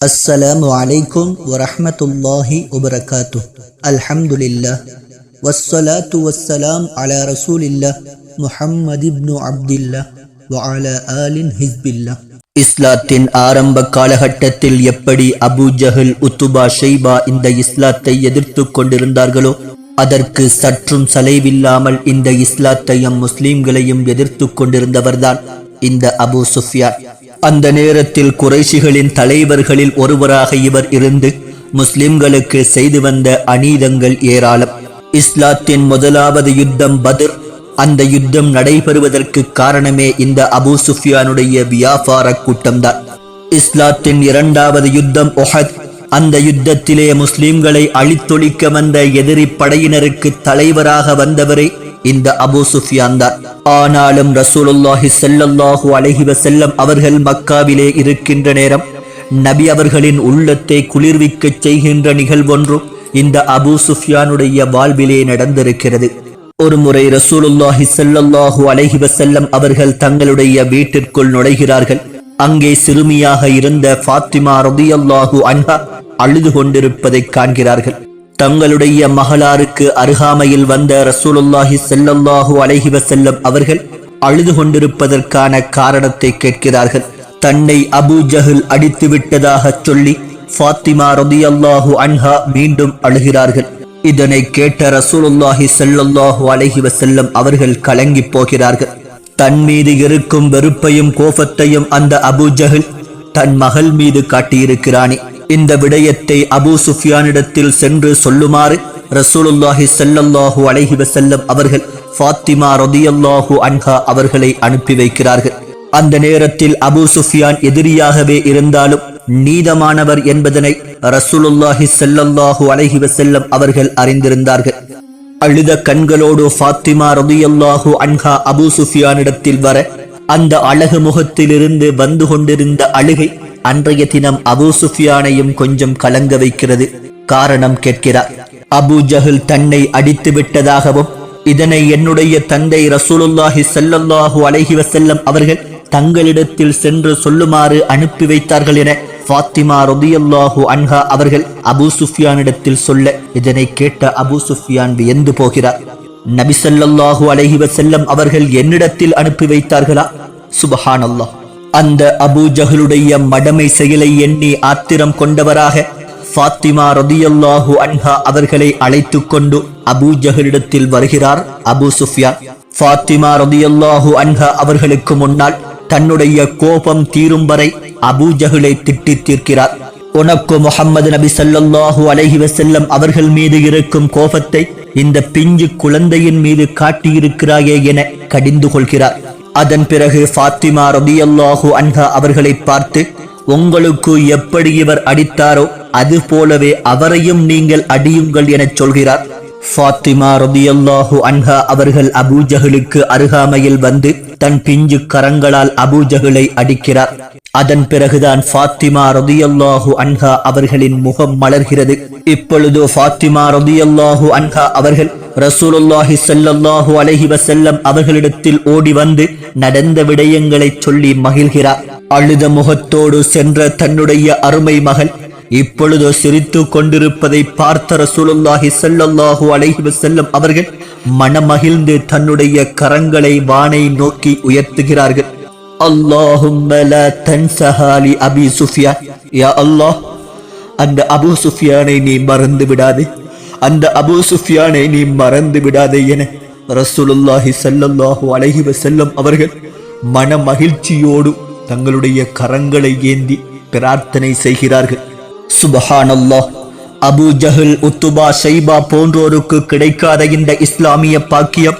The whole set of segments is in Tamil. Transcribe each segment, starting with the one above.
அஸ்ஸலாமு அலைக்கும் வரஹமத்துல்லாஹி உபரகாத்து அல்ஹம்துலில்லா வஸ்ஸலாத்து வஸ்ஸலாம் அலா ரசூலில்லா முஹம்மது இப்னு அப்துல்லா வஅலா ஆலின் ஹிஸ்பில்லா இஸ்லாத்தின் ஆரம்ப காலகட்டத்தில் எப்படி அபு ஜஹல் உத்துபா ஷெய்பா இந்த இஸ்லாத்தை எதிர்த்து கொண்டிருந்தார்களோ அதற்கு சற்றும் சலைவில்லாமல் இந்த இஸ்லாத்தையும் முஸ்லீம்களையும் எதிர்த்து கொண்டிருந்தவர்தான் இந்த அபு சுஃபியா அந்த நேரத்தில் குறைஷிகளின் தலைவர்களில் ஒருவராக இவர் இருந்து முஸ்லிம்களுக்கு செய்து வந்த அநீதங்கள் ஏராளம். இஸ்லாத்தின் முதலாவது யுத்தம் பதிர். அந்த யுத்தம் நடைபெறுவதற்கு காரணமே இந்த அபு சுஃபியானுடைய வியாபார கூட்டம்தான். இஸ்லாத்தின் இரண்டாவது யுத்தம் ஒஹத் அந்த யுத்தத்திலே முஸ்லிம்களை அழித்தொழிக்க வந்த எதிரி படையினருக்கு தலைவராக வந்தவரே இந்த அபு சுஃபியான் தான் ஆனாலும் ரசூலுல்லாஹி ஸல்லல்லாஹு அலைஹி செல்லம் அவர்கள் மக்காவிலே இருக்கின்ற நேரம் நபி அவர்களின் உள்ளத்தை குளிர்விக்கச் செய்கின்ற நிகழ்வொன்றும் இந்த அபு சுஃபியானுடைய வாழ்விலே நடந்திருக்கிறது. ஒருமுறை ரசூலுல்லாஹி செல்லல்லாஹு அலஹி வசல்லம் அவர்கள் தங்களுடைய வீட்டிற்குள் நுழைகிறார்கள். அங்கே சிறுமியாக இருந்த ஃபாத்திமா ரதியல்லாஹு அன்ஹா அழுது கொண்டிருப்பதைக் காண்கிறார்கள். தங்களுடைய மகளாருக்கு அருகாமையில் வந்த ரசூலுல்லாஹி செல்லல்லாஹு அலஹி வசல்லம் அவர்கள் அழுது கொண்டிருப்பதற்கான காரணத்தை கேட்கிறார்கள். தன்னை அபு ஜஹல் அடித்து விட்டதாக சொல்லி ஃபாத்திமா ரதியல்லாஹு அன்ஹா மீண்டும் அழுகிறார்கள். இதனை கேட்ட ரசூலுல்லாஹி செல்லல்லாஹு அலஹி வசல்லம் அவர்கள் கலங்கி போகிறார்கள். தன் மீது இருக்கும் வெறுப்பையும் கோபத்தையும் அந்த அபு ஜஹல் தன் மகள் மீது காட்டியிருக்கிறானே. இந்த விடயத்தை அபு சுஃபியானிடத்தில் சென்று சொல்லுமாறு ரசூலுல்லாஹி செல்லல்லாஹு அலைஹி வசல்லம் அவர்கள் ஃபாத்திமா ரதியல்லாஹு அன்ஹா அவர்களை அனுப்பி வைக்கிறார்கள். அந்த நேரத்தில் அபு சுஃபியான் எதிரியாகவே இருந்தாலும் நீதமானவர் என்பதனை ரசூலுல்லாஹி ஸல்லல்லாஹு அலைஹி வசல்லம் அவர்கள் அறிந்திருந்தார்கள். அழுத கண்களோடு ஃபாத்திமா ரதியல்லாஹு அன்ஹா அபு சுஃபியானிடத்தில் வர அந்த அழகு முகத்திலிருந்து வந்து கொண்டிருந்த அழுகை அன்றைய தினம் அபு சுஃபியானையும் கொஞ்சம் கலங்க வைக்கிறது. காரணம் கேட்கிறார். அபு ஜஹல் தன்னை அடித்து விட்டதாகவும் இதனை என்னுடைய தந்தை ரசூலுல்லாஹி சல்லல்லாஹு அலஹி வசல்லம் அவர்கள் தங்களிடத்தில் சென்று சொல்லுமாறு அனுப்பி வைத்தார்கள் என ஃபாத்திமா ரொதியல்லாஹு அன்ஹா அவர்கள் அபு சுஃபியானிடத்தில் சொல்ல இதனை கேட்ட அபு சுஃபியான் வியந்து போகிறார். நபி ஸல்லல்லாஹு அலைஹி வஸல்லம் அவர்கள் என்னிடத்தில் அனுப்பி வைத்தார்களா? சுபஹான் அல்லாஹ் அந்த அபூஜஹலுடைய மடமை செயலை எண்ணி ஆத்திரம் கொண்டவராக ஃபாத்திமா ரதியல்லாஹு அன்ஹா அவர்களை அழைத்து கொண்டு அபூ வருகிறார் அபு சுஃபியா ஃபாத்திமா ரதியல்லாஹு அன்ஹா அவர்களுக்கு முன்னால் தன்னுடைய கோபம் தீரும் வரை அபூஜகளை திட்டித் திட்டி தீர்க்கிறார். உனக்கு முகம்மது நபி ஸல்லல்லாஹு அலஹி வசல்லம் அவர்கள் மீது இருக்கும் கோபத்தை இந்த பிஞ்சு குழந்தையின் மீது காட்டியிருக்கிறாயே என கடிந்து கொள்கிறார். அதன் பிறகு ஃபாத்திமா ரபியல்லாஹு அன்ஹா அவர்களை பார்த்து உங்களுக்கு எப்படி இவர் அடித்தாரோ அது போலவே அவரையும் நீங்கள் அடியுங்கள் எனச் சொல்கிறார். ஃபாத்திமா ரதியல்லாஹு அன்ஹா அவர்கள் அபூஜஹலுக்கு அருகாமையில் வந்து தன் பிஞ்சு கரங்களால் அபூஜகளை அடிக்கிறார். அதன் பிறகுதான் ஃபாத்திமா ரதியல்லாஹு அன்ஹா அவர்களின் முகம் மலர்கிறது. இப்பொழுது ஃபாத்திமா ரதியல்லாஹு அன்ஹா அவர்கள் ரசூலுல்லாஹி சல்லல்லாஹு அலஹி வசல்லம் அவர்களிடத்தில் ஓடி வந்து நடந்த விடயங்களை சொல்லி மகிழ்கிறார். அழுத முகத்தோடு சென்ற தன்னுடைய அருமை மகள் இப்பொழுதோ சிரித்து கொண்டிருப்பதை பார்த்த ரசூலுல்லாஹி செல்லல்லாஹு அலைஹி செல்லும் அவர்கள் மனமகிழ்ந்து தன்னுடைய கரங்களை வானை நோக்கி உயர்த்துகிறார்கள். அல்லாஹும் அபி சுஃபியா யா அல்லாஹ் அந்த அபு சுஃபியானை நீ மறந்து விடாதே. அந்த அபு சுஃபியானை நீ மறந்து விடாதே என ரசூலுல்லாஹி சல்லல்லாஹு அலைஹி வஸல்லம் அவர்கள் மன மகிழ்ச்சியோடு தங்களுடைய கரங்களை ஏந்தி பிரார்த்தனை செய்கிறார்கள். சுபஹானல்லா அபு ஜஹல் உத்துபா ஷைபா போன்றோருக்கு கிடைக்காத இந்த இஸ்லாமிய பாக்கியம்.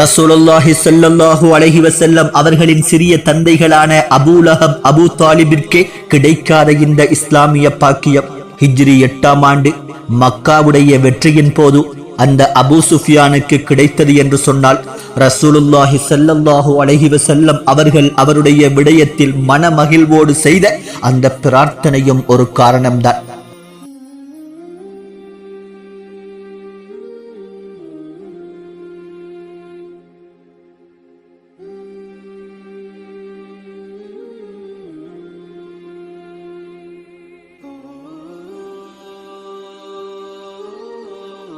ரசூலுல்லாஹி சல்லல்லாஹு அலஹி வசல்லம் அவர்களின் சிறிய தந்தைகளான அபூ அபு அபூ தாலிபிற்கே கிடைக்காத இந்த இஸ்லாமிய பாக்கியம். ஹிஜ்ரி எட்டாம் ஆண்டு மக்காவுடைய வெற்றியின் போது அந்த அபு சுஃபியானுக்கு கிடைத்தது என்று சொன்னால் ரசூலுல்லாஹி சல்லல்லாஹு அழகி வசல்லம் அவர்கள் அவருடைய விடயத்தில் மனமகிழ்வோடு செய்த அந்த பிரார்த்தனையும் ஒரு காரணம்தான்.